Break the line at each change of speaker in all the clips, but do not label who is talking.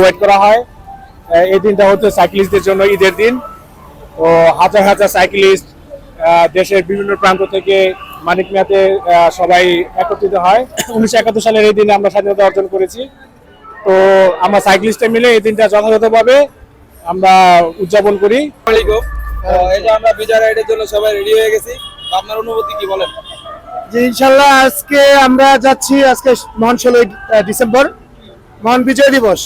Wait করা হয়। এই দিনটা হচ্ছে জন্য ঈদের দিন। তো হাজার হাজার সাইক্লিস্ট দেশের বিভিন্ন প্রান্ত থেকে মানিক মেয়াতে সবাই একত্রিত হয়। উনিশশো একাত্তর সালের এই দিনে আমরা স্বাধীনতা অর্জন করেছি। তো আমরা সাইক্লিস্টে মিলে এই দিনটা যথাযথভাবে আমরা উদযাপন করি।
যে আমরা বিজয় রাইডের জন্য সবাই রেডি হয়ে গেছি। আপনার অনুভূতি কি বলেন?
যে ইনশাল্লাহ আজকে আমরা যাচ্ছি আজকে মহান ষোলোই ডিসেম্বর মহান বিজয় দিবস।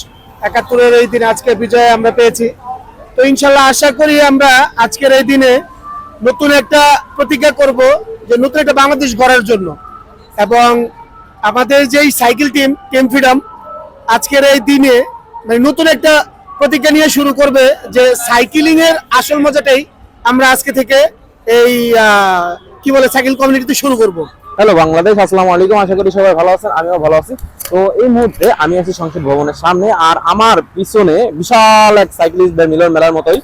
একাত্তরের এই দিনে আজকে বিজয় আমরা পেয়েছি। তো ইনশাল্লাহ আশা করি আমরা আজকের এই দিনে নতুন একটা প্রতিজ্ঞা করব যে নতুন একটা বাংলাদেশ গড়ার জন্য। এবং আমাদের যেই সাইকেল টিম টিম ফ্রিডম আজকের এই দিনে মানে নতুন একটা প্রতিজ্ঞা নিয়ে শুরু করবে যে সাইকেলিং এর আসল মজাটাই আমরা আজকে থেকে এই কি বলে সাইকেল কমিউনিটিতে শুরু করব।
হ্যালো, বাংলাদেশ, আসসালামু আলাইকুম। আশা করি সবাই ভালো আছেন, আমিও ভালো আছি। তো এই মুহূর্তে আমি আছি সংসদ ভবনের সামনে, আর আমার পিছনে বিশাল এক সাইক্লিস্টদের মিলন মেলার মতোই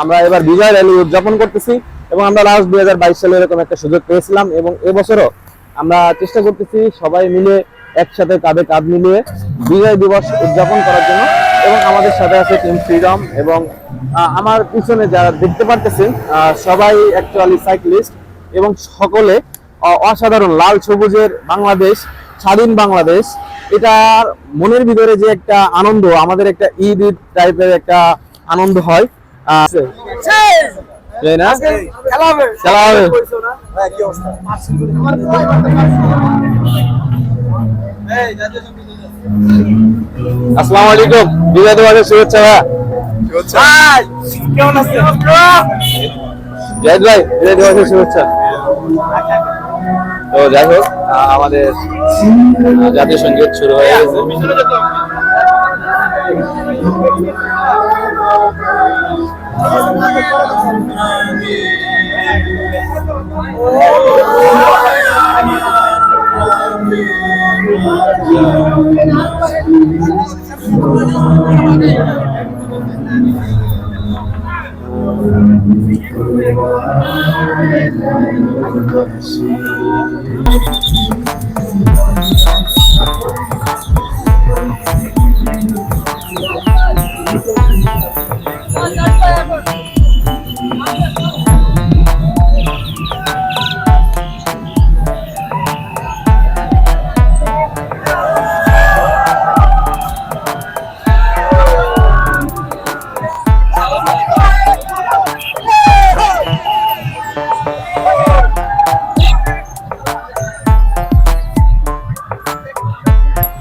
আমরা এবার বিজয় র্যালি উদযাপন করতেছি এবং আমরা লাস্ট দুই হাজার বাইশ সালে এরকম একটা সুযোগ পেয়েছিলাম এবং এবছরও আমরা চেষ্টা করতেছি সবাই মিলে একসাথে কাঁধে কাঁধ মিলিয়ে বিজয় দিবস উদযাপন করার জন্য এবং আমাদের সাথে আছে টিম ফ্রিডম এবং আমার পিছনে যারা দেখতে পারতেছেন সবাই অ্যাকচুয়ালি সাইক্লিস্ট এবং সকলে অসাধারণ লাল সবুজের বাংলাদেশ স্বাধীন বাংলাদেশ এটার মনের ভিতরে যে একটা আনন্দ আমাদের একটা ঈদ ঈদ টাইপের একটা আনন্দ হয়? খেলা হবে। আসসালামু আলাইকুম। বিজয় তোমাকে শুভেচ্ছা ভাইয়া
কেমন আছে
জয় ভাই বিজয় তোমাকে শুভেচ্ছা। তো যাই হোক আমাদের জাতীয় সংগীত শুরু হয়ে গেছে। Thank you.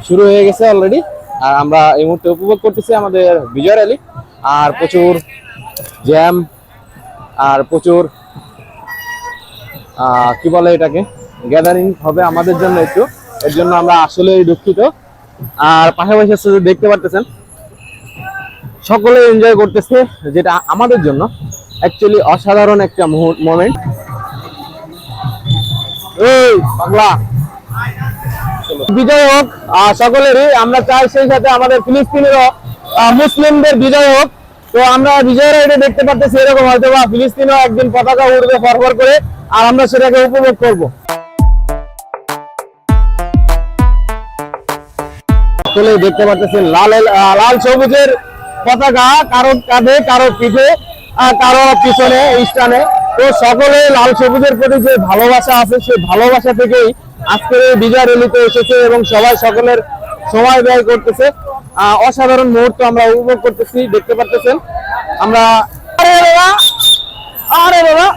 শুরু হয়ে গেছে অলরেডি আর আমরা এই মুহূর্তে উপভোগ করতেছি আমাদের বিজয় র্যালি আর প্রচুর জ্যাম আর প্রচুর কি বলে এটাকে? গ্যাদারিং হবে আমাদের জন্য একটু। এর জন্য আমরা আসলেই দুঃখিত। আর পাশাপাশি হচ্ছে দেখতে পারতেছেন সকলে এনজয় করতেছে যেটা আমাদের জন্য। অ্যাকচুয়ালি অসাধারণ একটা মোমেন্ট এই পাগলা বিজয় হোক সকলেরই। আমরা চাই সেই সাথে আমাদের ফিলিস্তিনেরও মুসলিমদের বিজয় হোক তো আমরা বিজয় রাইডে দেখতে পাচ্ছি এরকম হয়তো বা ফিলিস্তিনও একদিন পতাকা উড়বে, ফরফর করে, আর আমরা সেটাকে উপভোগ করব। দেখতে পাচ্ছেন লাল লাল সবুজের পতাকা, কারও কাঁধে, কারও পিঠে কারও পিছনে স্থানে। তো সকলে লাল সবুজের প্রতি যে ভালোবাসা আছে, সেই ভালোবাসা থেকেই আজকের এই বিজয় রেলিতে এসেছে এবং সবাই সকলের সময় ব্যয় করতেছে। অসাধারণ মুহূর্ত আমরা উপভোগ করতেছি, দেখতে পারতেছেন। আমরা আরে বাবা! আরে বাবা!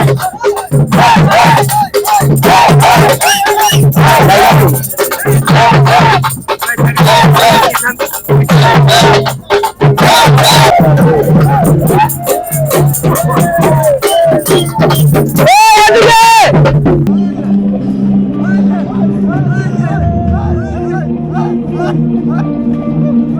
Oh,